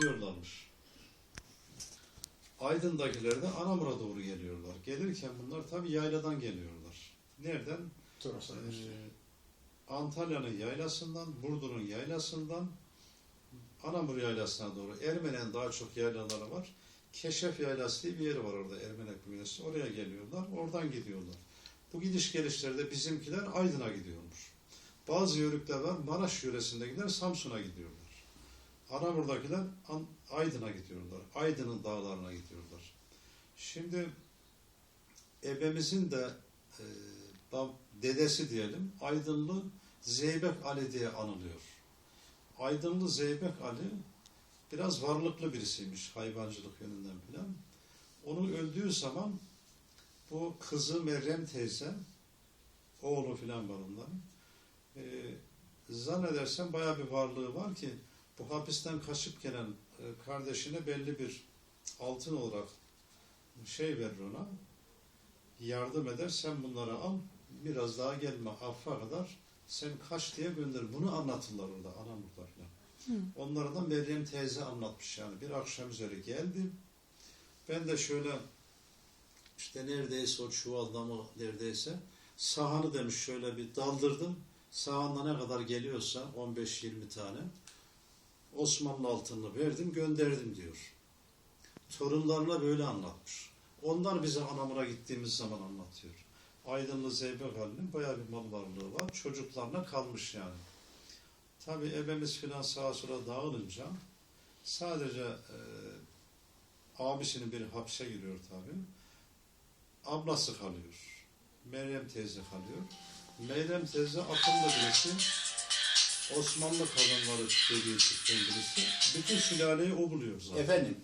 gidiyorlarmış. Aydın'dakiler de Anamur'a doğru geliyorlar. Gelirken bunlar tabi yayladan geliyorlar. Nereden? Ee. Antalya'nın yaylasından, Burdur'un yaylasından Anamur yaylasına doğru. Ermenen daha çok yaylaları var. Keşef Yaylası diye bir yeri var orada Ermenek bünyesi. Oraya geliyorlar. Oradan gidiyorlar. Bu gidiş gelişlerde bizimkiler Aydın'a gidiyormuş. Bazı yörükler var. Maraş yöresindekiler Samsun'a gidiyorlar. Anamur'dakiler An- Aydın'a gidiyorlar. Aydın'ın dağlarına gidiyorlar. Şimdi ebemizin de e, dedesi diyelim Aydınlı Zeybek Ali diye anılıyor. Aydınlı Zeybek Ali biraz varlıklı birisiymiş hayvancılık yönünden filan. Onun öldüğü zaman bu kızı Meryem teyze oğlu filan var onların. E, zannedersem bayağı bir varlığı var ki bu hapisten kaçıp gelen e, kardeşine belli bir altın olarak şey verir ona yardım eder sen bunları al biraz daha gelme affa kadar sen kaç diye gönder. Bunu anlatırlar orada Anamur'da falan. Onlara da Meryem teyze anlatmış yani. Bir akşam üzeri geldi. Ben de şöyle işte neredeyse o çuvalda mı neredeyse sahanı demiş şöyle bir daldırdım. Sahanda ne kadar geliyorsa 15-20 tane Osmanlı altınını verdim gönderdim diyor. Torunlarına böyle anlatmış. Onlar bize Anamur'a gittiğimiz zaman anlatıyor. Aydınlı Zeybek Ali'nin bayağı bir mal varlığı var. Çocuklarına kalmış yani. Tabi ebemiz filan sağa sola dağılınca sadece e, abisinin bir hapse giriyor tabi. Ablası kalıyor. Meryem teyze kalıyor. Meryem teyze akıllı birisi. Osmanlı kadınları dediği çıkan birisi. Bütün sülaleyi o buluyor zaten. Efendim